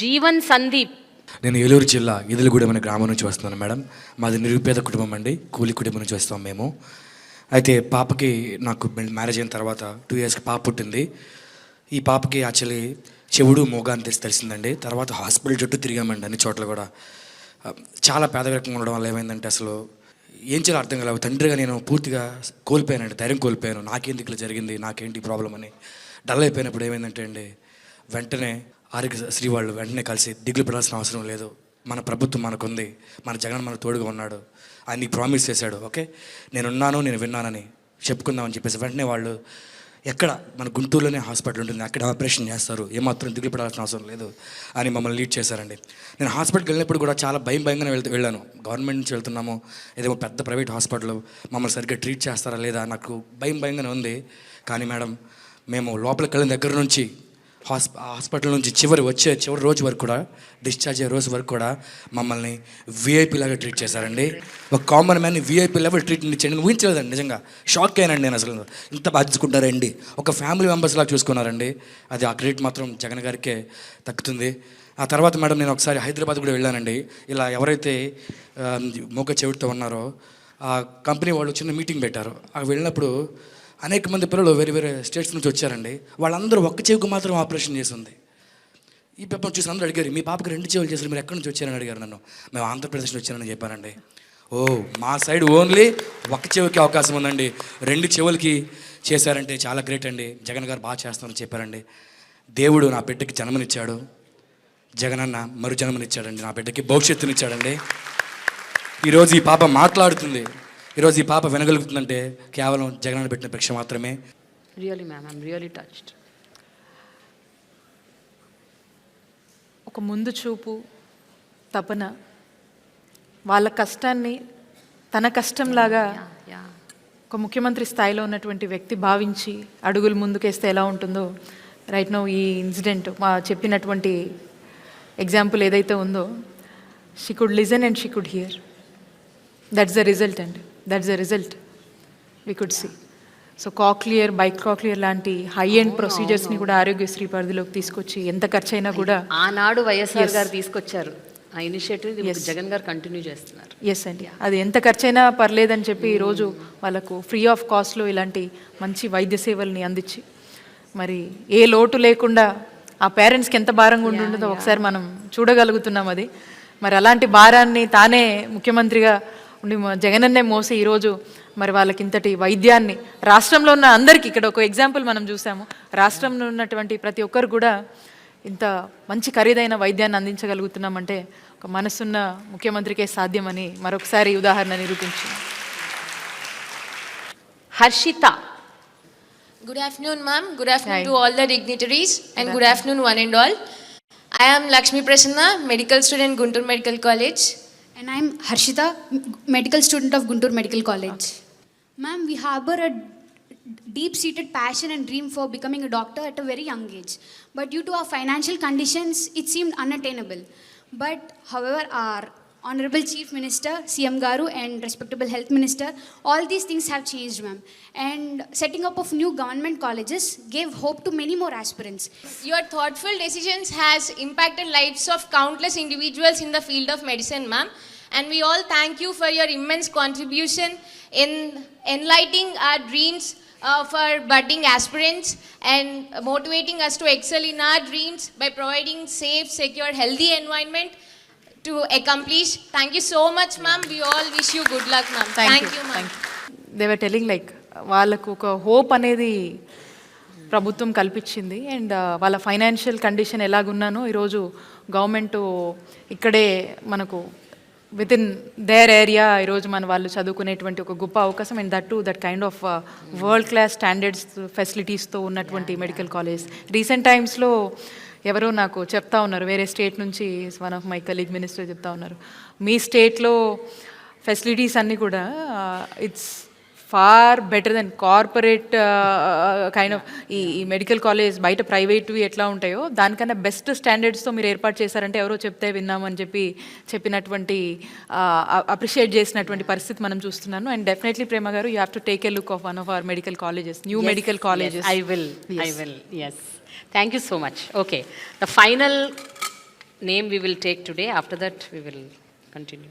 జీవన్ సందీప్. నేను ఏలూరు జిల్లా ఇదిలగూడెం అనే గ్రామం నుంచి వస్తున్నాను మేడం. మాది నిరుపేద కుటుంబం అండి కూలి కుటుంబం నుంచి వస్తాం మేము. అయితే పాపకి నాకు మ్యారేజ్ అయిన తర్వాత టూ ఇయర్స్కి పాప పుట్టింది. ఈ పాపకి యాక్చువల్లీ చెవుడు మోగా అని తెలిసి తెలిసిందండి. తర్వాత హాస్పిటల్ చుట్టూ తిరిగామండి అన్ని చోట్ల కూడా. చాలా పేదరికంగా ఉండడం వల్ల ఏమైందంటే అసలు ఏం చేయాలో అర్థం కాలేదు. తండ్రిగా నేను పూర్తిగా కోల్పోయానండి ధైర్యం కోల్పోయాను. నాకేంటి ఇట్లా జరిగింది నాకేంటి ప్రాబ్లం అని డల్ అయిపోయినప్పుడు ఏమైందంటే అండి వెంటనే ఆరోగ్య శ్రీ వాళ్ళు వెంటనే కలిసి దిగులు పడాల్సిన అవసరం లేదు. మన ప్రభుత్వం మనకుంది. మన జగన్ మన తోడుగా ఉన్నాడు. ఆయన నీకు ప్రామిస్ చేశాడు. ఓకే? నేనున్నాను నేను విన్నానని చెప్పుకుందామని చెప్పేసి వెంటనే వాళ్ళు ఎక్కడ? మన గుంటూరులోనే హాస్పిటల్ ఉంటుంది. అక్కడ ఆపరేషన్ చేస్తారు. ఏమాత్రం దిగులు పడాల్సిన అవసరం లేదు అని మమ్మల్ని లీడ్ చేశారండి. నేను హాస్పిటల్కి వెళ్ళినప్పుడు కూడా చాలా భయం భయంగానే వెళ్తూ వెళ్ళాను. గవర్నమెంట్ నుంచి వెళ్తున్నాము. ఏదో పెద్ద ప్రైవేట్ హాస్పిటల్. మమ్మల్ని సరిగ్గా ట్రీట్ చేస్తారా లేదా? నాకు భయం భయంగానే ఉంది. కానీ మేడం మేము లోపలికి వెళ్ళిన దగ్గర నుంచి హాస్పిటల్ నుంచి చివరి వచ్చే చివరి రోజు వరకు కూడా డిశ్చార్జ్ అయ్యే రోజు వరకు కూడా మమ్మల్ని వీఐపీ లాగా ట్రీట్ చేశారండి. ఒక common man VIP level treatment ఇచ్చేయండి. ఊహించలేదండి నిజంగా. షాక్ అయ్యానండి నేను అసలు. ఇంత బాధించుకుంటారండి ఒక ఫ్యామిలీ మెంబర్స్ లాగా చూసుకున్నారండి. అది ఆ క్రెడిట్ మాత్రం జగన్ గారికే తగ్గుతుంది ఆ తర్వాత మేడం నేను ఒకసారి హైదరాబాద్ కూడా వెళ్ళానండి. ఇలా ఎవరైతే మోక చెవిటితో ఉన్నారో ఆ కంపెనీ వాళ్ళు చిన్న మీటింగ్ పెట్టారు. ఆ వెళ్ళినప్పుడు అనేక మంది పిల్లలు వేరే వేరే స్టేట్స్ నుంచి వచ్చారండి. వాళ్ళందరూ ఒక్క చెవికి మాత్రం ఆపరేషన్ చేసింది. ఈ పేపర్ చూసి అందరూ అడిగారు మీ పాపకి రెండు చెవులు చేశారు మీరు ఎక్కడి నుంచి వచ్చారని అడిగారు నన్ను. మేము ఆంధ్రప్రదేశ్ నుంచి వచ్చానని చెప్పానండి ఓ మా సైడ్ ఓన్లీ ఒక చెవికి అవకాశం ఉందండి. రెండు చెవులకి చేశారంటే చాలా గ్రేట్ అండి. జగన్ గారు బాగా చేస్తారని చెప్పారండి. దేవుడు నా బిడ్డకి జన్మనిచ్చాడు. జగనన్న మరు జన్మనిచ్చాడండి నా బిడ్డకి భవిష్యత్తునిచ్చాడండి. ఈరోజు ఈ పాప మాట్లాడుతుంది. ఈరోజు ఈ పాప వినగలుగుతుందంటే కేవలం జగనన్న పెట్టిన భిక్ష మాత్రమే. Really ma'am I'm really touched ఒక ముందు చూపు తపన. వాళ్ళ కష్టాన్ని తన కష్టంలాగా యా ఒక ముఖ్యమంత్రి స్థాయిలో ఉన్నటువంటి వ్యక్తి భావించి అడుగులు ముందుకేస్తే ఎలా ఉంటుందో రైట్ నో ఈ ఇన్సిడెంట్ మా చెప్పినటువంటి ఎగ్జాంపుల్ ఏదైతే ఉందో she could listen and she could hear that's the result అండి. That's the result we could see so cochlear bike cochlear లాంటి హై ఎండ్ ప్రొసీజర్స్ని కూడా ఆరోగ్యశ్రీ పరిధిలోకి తీసుకొచ్చి ఎంత ఖర్చు అయినా కూడా ఆనాడు వైఎస్ఆర్ గారు తీసుకొచ్చారు. ఆ ఇనిషియేటివ్ జగన్ గారు కంటిన్యూ చేస్తున్నారు. ఎస్ అండి. అది ఎంత ఖర్చైనా పర్లేదని చెప్పి ఈరోజు వాళ్ళకు ఫ్రీ ఆఫ్ కాస్ట్లో ఇలాంటి మంచి వైద్య సేవల్ని అందించి మరి ఏ లోటు లేకుండా ఆ పేరెంట్స్కి ఎంత భారంగా ఉండి ఉండదో ఒకసారి మనం చూడగలుగుతున్నాం అది. మరి అలాంటి భారాన్ని తానే ముఖ్యమంత్రిగా ఉండి జగనన్నే మోసి ఈరోజు మరి వాళ్ళకి ఇంతటి వైద్యాన్ని రాష్ట్రంలో ఉన్న అందరికీ ఇక్కడ ఒక ఎగ్జాంపుల్ మనం చూసాము రాష్ట్రంలో ఉన్నటువంటి ప్రతి ఒక్కరు కూడా ఇంత మంచి ఖరీదైన వైద్యాన్ని అందించగలుగుతున్నామంటే ఒక మనసున్న ముఖ్యమంత్రికే సాధ్యమని మరొకసారి ఉదాహరణ నిరూపించింది Harshita Good afternoon, ma'am. Good afternoon Hi. to all the dignitaries and good afternoon, one and all. I am Lakshmi Prasanna, medical student, Guntur Medical College. And I'm Harshita, medical student of Guntur Medical College. Ma'am, we harbor a deep seated passion and dream for becoming a doctor at a very young age. But due to our financial conditions, it seemed unattainable. But however, our Honorable Chief Minister, CM Garu, and respectable Health Minister, all these things have changed, ma'am. And setting up of new government colleges gave hope to many more aspirants. Your thoughtful decisions has impacted lives of countless individuals in the field of medicine, ma'am. And we all thank you for your immense contribution in enlightening our dreams uh, for budding aspirants and motivating us to excel in our dreams by providing safe, secure, healthy environment to accomplish. Thank you so much, ma'am. We all wish you good luck, ma'am. Thank, you, ma'am. They were telling like వాళ్ళకు ఒక hope అనేది ప్రభుత్వం కల్పించింది and వాళ్ళ financial condition ఎలాగున్నానో ఈరోజు government ఇక్కడే మనకు విత్ ఇన్ దేర్ ఏరియా ఈరోజు మన వాళ్ళు చదువుకునేటువంటి ఒక గొప్ప అవకాశం and that to that kind of world class standards ఫెసిలిటీస్తో ఉన్నటువంటి మెడికల్ కాలేజ్ రీసెంట్ టైమ్స్లో ఎవరో నాకు చెప్తా ఉన్నారు. వేరే స్టేట్ నుంచి one of my colleague minister చెప్తా ఉన్నారు. మీ స్టేట్లో ఫెసిలిటీస్ అన్నీ కూడా uh, it's far better than corporate kind of ఈ ఈ మెడికల్ కాలేజ్ బయట ప్రైవేట్వి ఎట్లా ఉంటాయో దానికన్నా బెస్ట్ స్టాండర్డ్స్తో మీరు ఏర్పాటు చేశారంటే ఎవరో చెప్తే విన్నామని చెప్పి చెప్పినటువంటి అప్రిషియేట్ చేసినటువంటి పరిస్థితి మనం చూస్తున్నాను. And definitely Prema garu you have to take a look of one of our medical colleges new medical colleges I will I will yes thank you so much okay the final name we will take today. After that, we will continue.